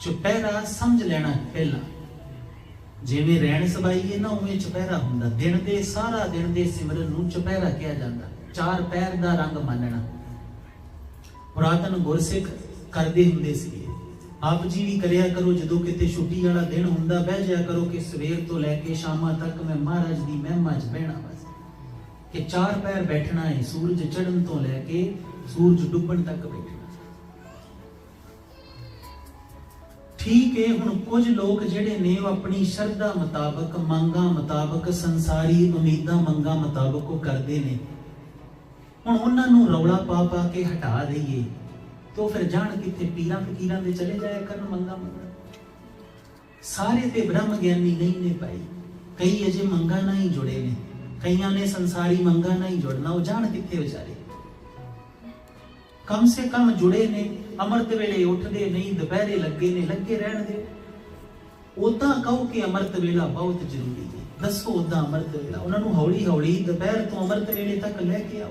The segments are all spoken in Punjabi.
ਚੁਪਹਿਰਾ ਸਮਝ ਲੈਣਾ ਪਹਿਲਾਂ। ਜਿਵੇਂ ਰਹਿਣ ਸਬਾਈਏ ਨਾ, ਉਵੇਂ ਚੁਪਹਿਰਾ ਹੁੰਦਾ। ਦਿਨ ਦੇ ਸਾਰਾ ਦਿਨ ਦੇ ਸਿਮਰਨ ਨੂੰ ਚੁਪਹਿਰਾ ਕਿਹਾ ਜਾਂਦਾ। ਚਾਰ ਪੈਰ ਦਾ ਰੰਗ ਮੰਨਣਾ। ਪੁਰਾਤਨ ਗੁਰਸਿੱਖ ਕਰਦੇ ਹੁੰਦੇ ਸੀ ਆਪ ਜੀ ਵੀ ਕਰਿਆ ਕਰੋ, ਜਦੋਂ ਕਿਤੇ ਛੁੱਟੀ ਵਾਲਾ ਦਿਨ ਹੁੰਦਾ, ਬਹਿ ਜਾਇਆ ਕਰੋ ਕਿ ਸਵੇਰ ਤੋਂ ਲੈ ਕੇ ਸ਼ਾਮਾਂ ਤੱਕ ਮੈਂ ਮਹਾਰਾਜ ਦੀ ਮਹਿਮਾ 'ਚ ਬਹਿਣਾ ਬਸ। ਕਿ ਚਾਰ ਪੈਰ ਬੈਠਣਾ ਹੈ, ਸੂਰਜ ਚੜ੍ਹਨ ਤੋਂ ਲੈ ਕੇ ਸੂਰਜ ਡੁੱਬਣ ਤੱਕ ਬੈਠਣਾ। ਠੀਕ ਹੈ, ਹੁਣ ਕੁਝ ਲੋਕ ਜਿਹੜੇ ਨੇ ਉਹ ਆਪਣੀ ਸ਼ਰਧਾ ਮੁਤਾਬਕ, ਮੰਗਾਂ ਮੁਤਾਬਕ, ਸੰਸਾਰੀ ਉਮੀਦਾਂ, ਮੰਗਾਂ ਮੁਤਾਬਕ ਉਹ ਕਰਦੇ ਨੇ। ਹੁਣ ਉਹਨਾਂ ਨੂੰ ਰੌਲਾ ਪਾ ਪਾ ਕੇ ਹਟਾ ਦਈਏ ਤੋ ਫਿਰ ਜਾਣ ਕਿੱਥੇ, ਪੀਰਾਂ ਫਕੀਰਾਂ ਦੇ ਚਲੇ ਜਾਇਆ ਕਰਨ ਮੰਗਾਂ ਮੰਗਣ ਸਾਰੇ ਤੇ ਬ੍ਰਹਮ ਗਿਆਨੀ ਨਹੀਂ ਨੇ ਭਾਈ। ਕਈ ਅਜੇ ਮੰਗਾਂ ਨਾਲ ਹੀ ਜੁੜੇ ਨੇ। ਕਈਆਂ ਨੇ ਸੰਸਾਰੀ ਮੰਗਾਂ ਨਾਲ ਹੀ ਜੁੜਨਾ, ਉਹ ਜਾਣ ਕਿੱਥੇ ਵਿਚਾਰੇ। ਕਮ ਸੇ ਕਮ ਜੁੜੇ ਨੇ, ਅੰਮ੍ਰਿਤ ਵੇਲੇ ਉੱਠਦੇ ਨਹੀਂ, ਦੁਪਹਿਰੇ ਲੱਗੇ ਨੇ, ਲੱਗੇ ਰਹਿਣ ਦੇ। ਉਦਾਂ ਕਹੋ ਕਿ ਅੰਮ੍ਰਿਤ ਵੇਲਾ ਬਹੁਤ ਜ਼ਰੂਰੀ ਹੈ। ਦੱਸੋ ਉਦਾਂ ਅੰਮ੍ਰਿਤ ਵੇਲਾ। ਉਹਨਾਂ ਨੂੰ ਹੌਲੀ ਹੌਲੀ ਦੁਪਹਿਰ ਤੋਂ ਅੰਮ੍ਰਿਤ ਵੇਲੇ ਤੱਕ ਲੈ ਕੇ ਆਓ।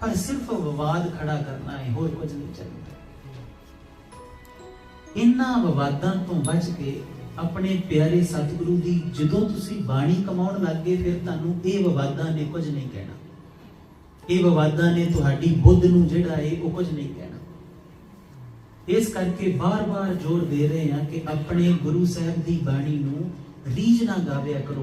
ਪਰ ਸਿਰਫ ਵਿਵਾਦ ਖੜਾ ਕਰਨਾ ਹੈ ਹੋਰ ਕੁਝ ਨਹੀਂ ਚਾਹੀਦਾ। ਇਨ੍ਹਾਂ ਵਿਵਾਦਾਂ ਤੋਂ ਬਚ ਕੇ ਆਪਣੇ ਪਿਆਰੇ ਸਤਿਗੁਰੂ ਦੀ ਜਦੋਂ ਤੁਸੀਂ ਬਾਣੀ ਕਮਾਉਣ ਲੱਗੇ ਫਿਰ ਤੁਹਾਨੂੰ ਇਹ ਵਿਵਾਦਾਂ ਨੇ ਕੁਝ ਨਹੀਂ ਕਹਿਣਾ। ਇਹ ਵਿਵਾਦਾਂ ਨੇ ਤੁਹਾਡੀ ਬੁੱਧ ਨੂੰ ਜਿਹੜਾ ਹੈ ਉਹ ਕੁਝ ਨਹੀਂ ਕਹਿਣਾ। ਇਸ ਕਰਕੇ ਬਾਰ-ਬਾਰ ਜ਼ੋਰ ਦੇ ਰਹੇ ਹਾਂ ਕਿ ਆਪਣੇ ਗੁਰੂ ਸਾਹਿਬ ਦੀ ਬਾਣੀ ਨੂੰ ਰੀਝ ਨਾ ਗਾਵਿਆ ਕਰੋ।